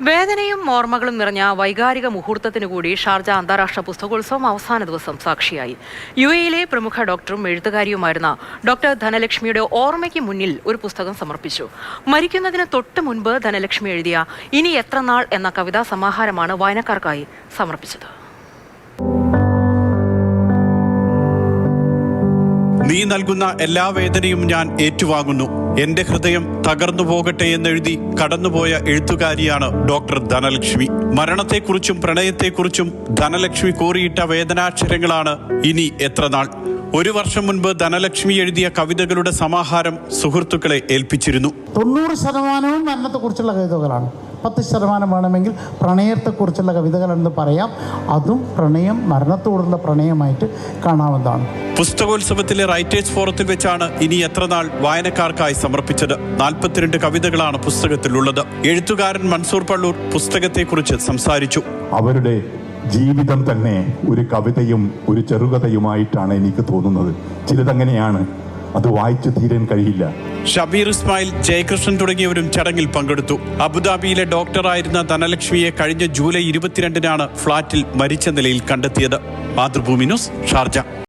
വേദനയും ഓർമ്മകളും നിറഞ്ഞ വൈകാരിക മുഹൂർത്തത്തിനു കൂടി ഷാർജ അന്താരാഷ്ട്ര പുസ്തകോത്സവം അവസാന ദിവസം സാക്ഷിയായി. യു എയിലെ പ്രമുഖ ഡോക്ടറും എഴുത്തുകാരിയുമായിരുന്ന ഡോക്ടർ ധനലക്ഷ്മിയുടെ ഓർമ്മയ്ക്ക് മുന്നിൽ ഒരു പുസ്തകം സമർപ്പിച്ചു. മരിക്കുന്നതിന് തൊട്ട് മുൻപ് ധനലക്ഷ്മി എഴുതിയ ഇനി എത്ര നാൾ എന്ന കവിതാ സമാഹാരമാണ് വായനക്കാർക്കായി സമർപ്പിച്ചത്. നീ നൽകുന്ന എല്ലാ വേദനയും ഞാൻ ഏറ്റുവാങ്ങുന്നു. എന്റെ ഹൃദയം തകർന്നു പോകട്ടെ എന്നെഴുതി കടന്നുപോയ എഴുത്തുകാരിയാണ് ഡോക്ടർ ധനലക്ഷ്മി. മരണത്തെക്കുറിച്ചും പ്രണയത്തെക്കുറിച്ചും ധനലക്ഷ്മി കോറിയിട്ട വേദനാക്ഷരങ്ങളാണ് ഇനി എത്ര നാൾ. ഒരു വർഷം മുൻപ് ധനലക്ഷ്മി എഴുതിയ കവിതകളുടെ സമാഹാരം സുഹൃത്തുക്കളെ ഏൽപ്പിച്ചിരുന്നു. തൊണ്ണൂറ് ശതമാനവും മരണത്തെക്കുറിച്ചുള്ള കവിതകളാണ്. പത്ത് ശതമാനം വേണമെങ്കിൽ പ്രണയത്തെക്കുറിച്ചുള്ള കവിതകളെന്ന് പറയാം. അതും പ്രണയം മരണത്തോടുള്ള പ്രണയമായിട്ട് കാണാവുന്നതാണ്. പുസ്തകോത്സവത്തിലെ റൈറ്റേഴ്സ് ഫോറത്തിൽ വെച്ചാണ് ഇനി എത്ര നാൾ വായനക്കാർക്കായി സമർപ്പിച്ചത്. നാൽപ്പത്തിരണ്ട് കവിതകളാണ് പുസ്തകത്തിലുള്ളത്. എഴുത്തുകാരൻ മൻസൂർ പള്ളൂർ പുസ്തകത്തെക്കുറിച്ച് സംസാരിച്ചു. അവരുടെ ജീവിതം തന്നെ ഒരു കവിതയും ഒരു ചെറുകഥയുമായിട്ടാണ് എനിക്ക് തോന്നുന്നത്. ചിലതങ്ങനെയാണ് അത് വായിച്ചു തീരാൻ കഴിയില്ല. ഷബീർ ഇസ്മായിൽ ജയകൃഷ്ണൻ തുടങ്ങിയവരും ചടങ്ങിൽ പങ്കെടുത്തു. അബുദാബിയിലെ ഡോക്ടറായിരുന്ന ധനലക്ഷ്മിയെ കഴിഞ്ഞ ജൂലൈ ഇരുപത്തിരണ്ടിനാണ് ഫ്ളാറ്റിൽ മരിച്ച നിലയിൽ കണ്ടെത്തിയത്. Mathrubhumi news Sharjah.